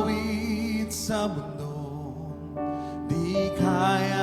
awit sa mundo. Di kaya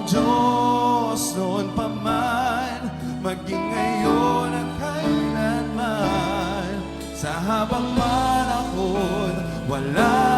ang Diyos noon pa man, maging ngayon at kailanman. Sa habang man ako'y wala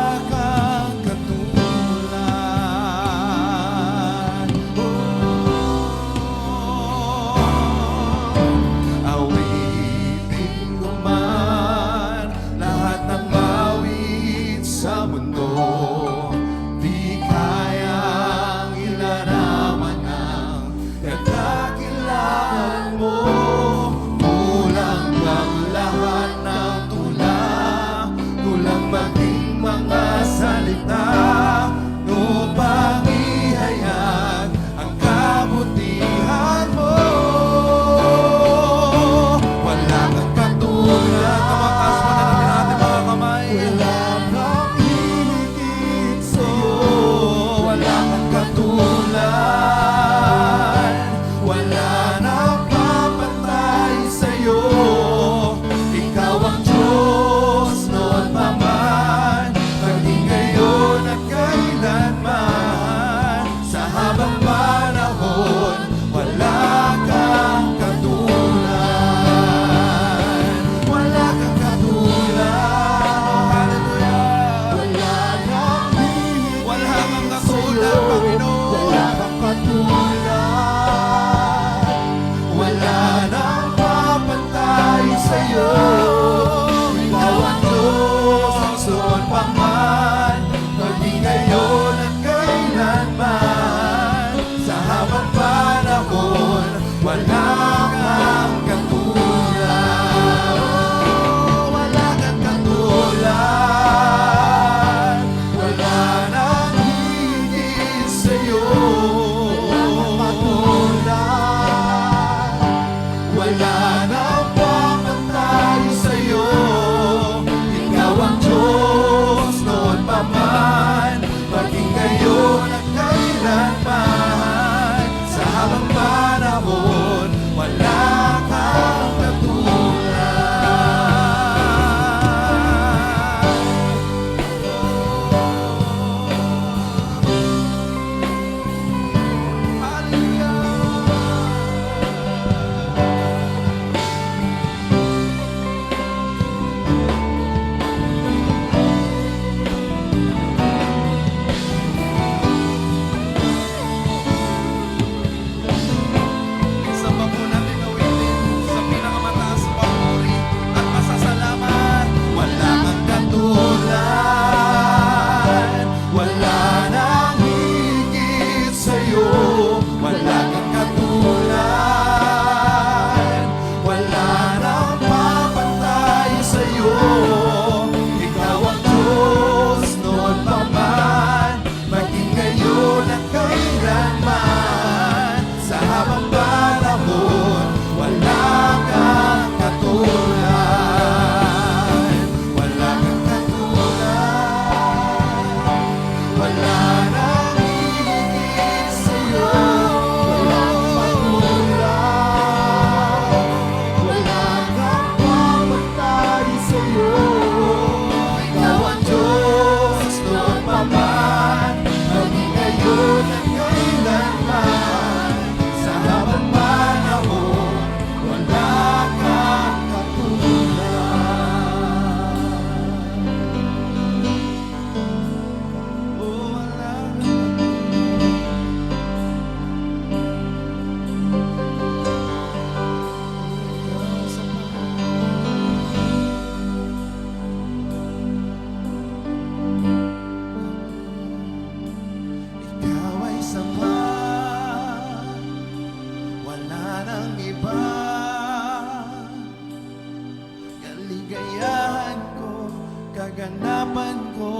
kaganapan ko,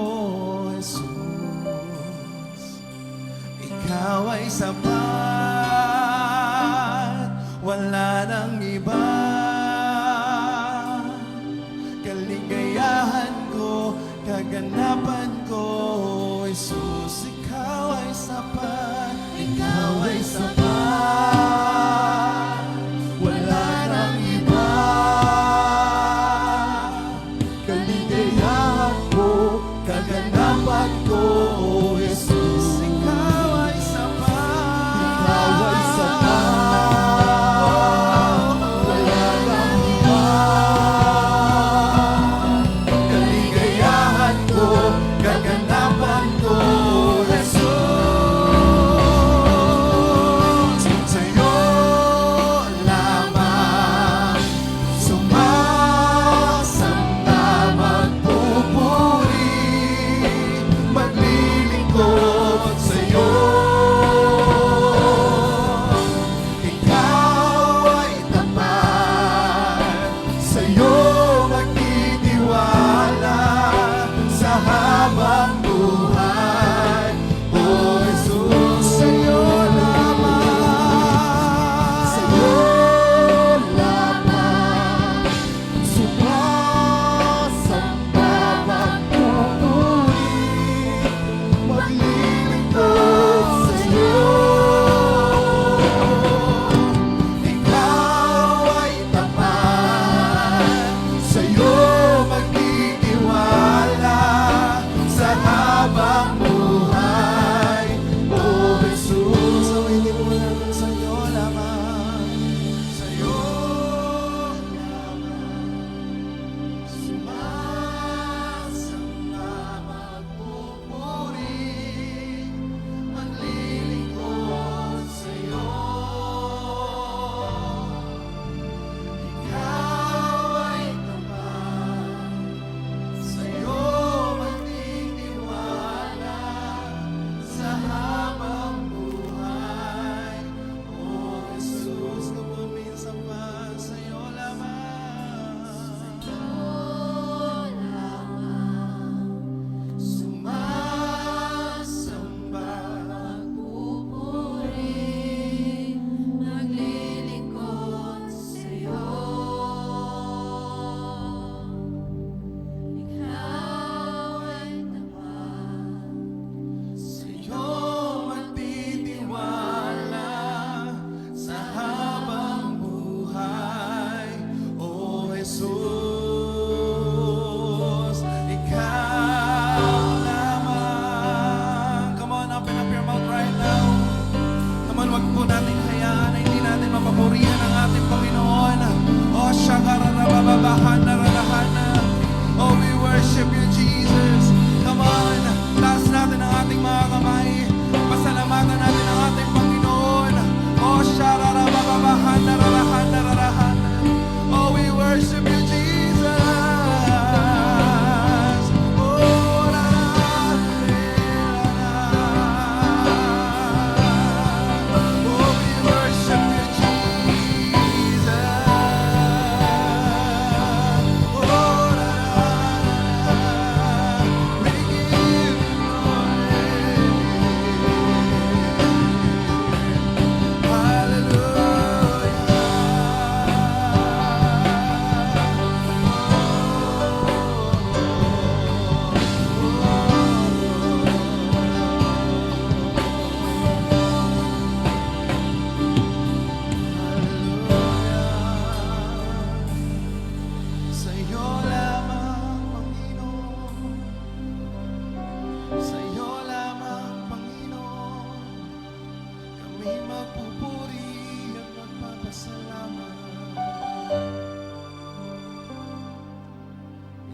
Jesus. Ikaw ay sapat, wala nang iba. Kaligayahan ko, kaganapan ko, Jesus. Ikaw ay sapat, ikaw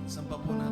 Saan po na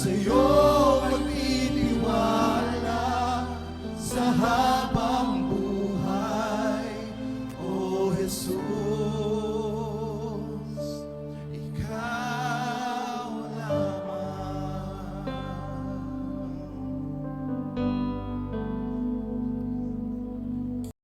Senhor.